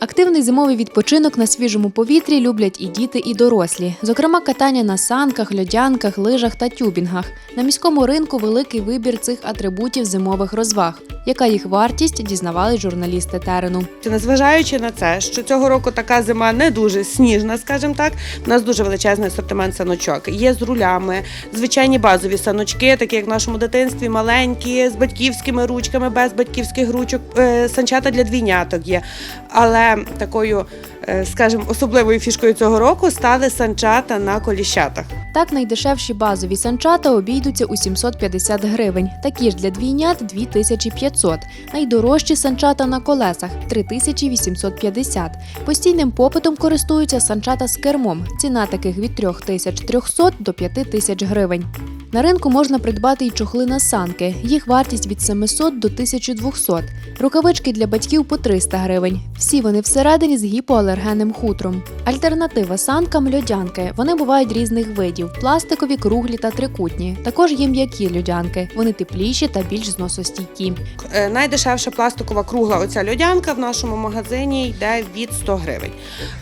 Активний зимовий відпочинок на свіжому повітрі люблять і діти, і дорослі. Зокрема, катання на санках, льодянках, лижах та тюбінгах. На міському ринку великий вибір цих атрибутів зимових розваг. Яка їх вартість, дізнавались журналісти терену. Незважаючи на це, що цього року така зима не дуже сніжна, скажімо так, у нас дуже величезний асортимент саночок. Є з рулями, звичайні базові саночки, такі як в нашому дитинстві, маленькі, з батьківськими ручками, без батьківських ручок, е, санчата для двійняток є. Але такою, скажімо, особливою фішкою цього року стали санчата на коліщатах. Так, найдешевші базові санчата обійдуться у 750 гривень, такі ж для двійнят 2500. Найдорожчі санчата на колесах 3850. Постійним попитом користуються санчата з кермом. Ціна таких від 3300 до 5000 гривень. На ринку можна придбати й чохли на санки. Їх вартість від 700 до 1200. Рукавички для батьків по 300 гривень. Всі вони всередині з гіпоалергенним хутром. Альтернатива санкам льодянки. Вони бувають різних видів: пластикові, круглі та трикутні. Також є м'які льодянки. Вони тепліші та більш зносостійкі. Е, Найдешевша пластикова кругла оця льодянка в нашому магазині йде від 100 гривень.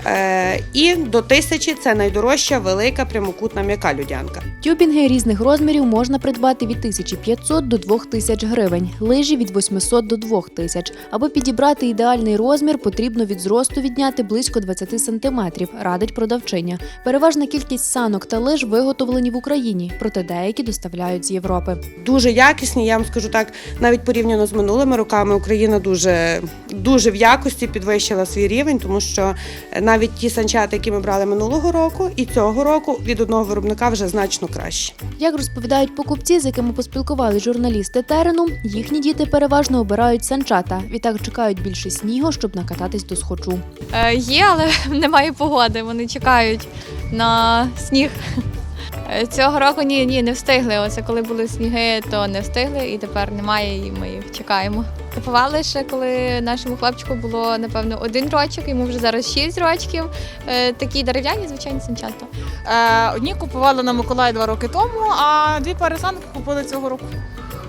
Е, і до 1000 це найдорожча велика прямокутна м'яка льодянка. Тюбінги різних розмірів можна придбати від 1500 до 2000 гривень, лижі від 800 до 2000. Аби підібрати ідеальний розмір, потрібно від зросту відняти близько 20 см, радить продавчиня. Переважна кількість санок та лиж виготовлені в Україні, проте деякі доставляють з Європи. Дуже якісні, я вам скажу так, навіть порівняно з минулими роками Україна дуже, дуже в якості підвищила свій рівень, тому що навіть ті санчати, які ми брали минулого року, і цього року від одного виробника вже значно краще. Як розповідають покупці, з якими поспілкували журналісти терену, їхні діти переважно обирають санчата. Відтак чекають більше снігу, щоб накататись до схочу. Е, Є, але немає погоди. Вони чекають на сніг. Е, Цього року ні, ні, не встигли. Оце коли були сніги, то не встигли, і тепер немає, і ми їх чекаємо. Купували ще, коли нашому хлопчику було напевно один рочок, йому вже зараз шість рочків. Е, Такі дерев'яні, звичайні санчата. Е, Одні купували на Миколаї два роки тому, а дві пари санки купили цього року.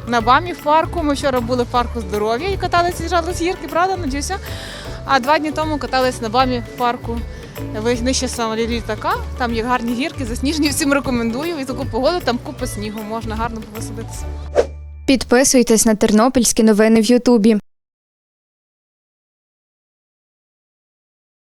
На бамі в парку. Ми вчора були в парку здоров'я і каталися, з'їжджали з гірки, правда, надіюся. А два дні тому каталися на бамі в парку. Ви- Нижче самолі літака, там є гарні гірки, засніжені, всім рекомендую. І таку погоду там купа снігу, можна гарно повеселитися. Підписуйтесь на тернопільські новини в Ютубі.